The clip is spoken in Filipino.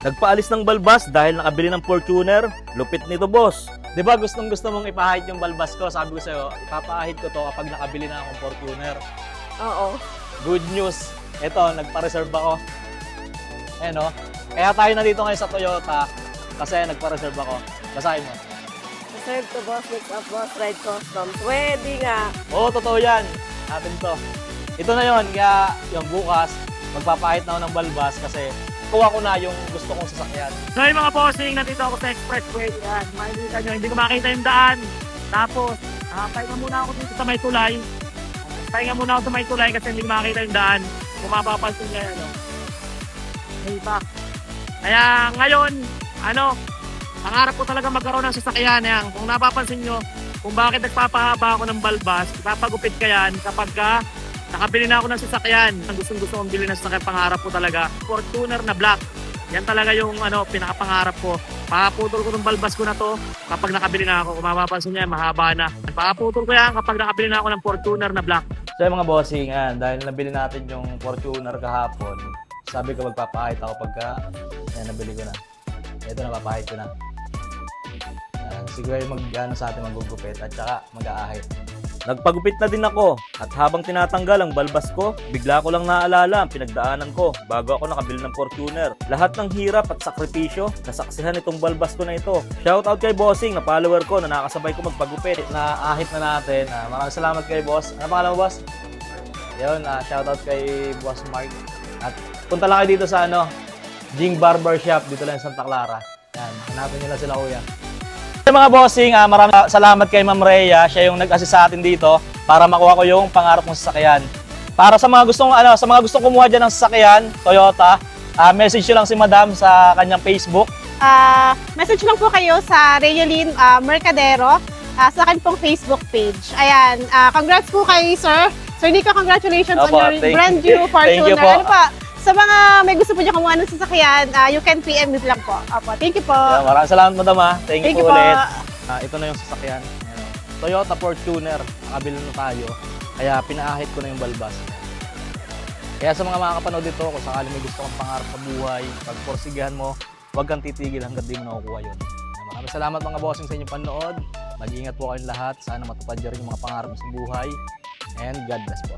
Nagpaalis ng balbas dahil nakabili ng Fortuner. Lupit nito, boss. Di ba gustong gusto mong ipahid yung balbas ko? Sabi ko sa'yo, ipapahid ko to kapag nakabili na akong Fortuner. Oo. Good news. Ito, nagpa-reserve ako. Ayan o. Kaya tayo nandito ngayon sa Toyota kasi nagpa-reserve ako. Basahin mo. Reserve to boss, mix up boss, ride customs. Pwede nga. Oo, totoo yan. Atin to. Ito na yon Kaya yung bukas, magpapahit na ako ng balbas kasi kuha ko na yung gusto kong sasakyan. So yung mga bossing, nandito ako sa expressway. Yan, makikita nyo, hindi ko makita yung daan. Tapos, ah, pahinga muna ako dito sa may tulay. Pahinga muna ako sa may tulay kasi hindi ko makita yung daan. Kung mapapansin nyo yan, no? May pa. Kaya ngayon, ano, pangarap ko talaga magkaroon ng sasakyan yan. Kung napapansin nyo, kung bakit nagpapahaba ako ng balbas, ipapagupit ka yan kapag ka nakabili na ako ng sasakyan. Ang gustong gusto kong bilhin ng sasakyan, pangarap ko talaga. Fortuner na black. Yan talaga yung ano, pinakapangarap ko. Pakaputol ko ng balbas ko na to kapag nakabili na ako. Kung mapapansin niya, mahaba na. Pakaputol ko yan kapag nakabili na ako ng Fortuner na black. So yung mga bossing, yan, dahil nabili natin yung Fortuner kahapon, sabi ko magpapahit ako pagka, yan, nabili ko na. Ito na, papahit ko na. Yan, siguro yung mag, ano, sa atin magugupit at saka mag-aahit. Nagpagupit na din ako at habang tinatanggal ang balbas ko, bigla ko lang naalala ang pinagdaanan ko bago ako nakabili ng Fortuner. Lahat ng hirap at sakripisyo, nasaksihan itong balbas ko na ito. Shoutout kay Bossing na follower ko na nakasabay ko magpagupit. Na ahit na natin. Ah, maraming salamat kay boss. Ano pangalan mo, boss? Yun, ah, shoutout kay boss Mark. At punta lang kayo dito sa ano, Jing Barber Shop dito lang sa Santa Clara. Yan, hanapin lang sila kuya. Sa mga bossing, ah, maraming salamat kay Ma'am Rhea. Siya yung nag-assist sa atin dito para makuha ko yung pangarap kong sasakyan. Para sa mga gustong ano, sa mga gustong kumuha diyan ng sasakyan, Toyota, ah, message nyo lang si Madam sa kanyang Facebook. Ah, message lang po kayo sa Rayolin ah, Mercadero ah, sa akin pong Facebook page. Ayan, ah, congrats po kay Sir. Sir Nico, congratulations Opo, on your thank- brand new thank you Fortuner. po. Ano pa, sa mga may gusto po dyan kumuha ng sasakyan, ah, you can PM me lang po. Opo, thank you po. Yeah, maraming salamat Madam ah. Thank, Thank you you po po. ulit. Ah, ito na yung sasakyan. Ayan. Toyota Fortuner. Nakabili na tayo. Kaya pinaahit ko na yung balbas. Kaya sa mga makakapanood dito, kung sakali may gusto kang pangarap sa buhay, pag porsigihan mo, huwag kang titigil hanggat di mo nakukuha yun. Maraming salamat mga bossing sa inyong panood. Mag-iingat po kayong lahat. Sana matupad nyo rin yung mga pangarap sa buhay. And God bless po.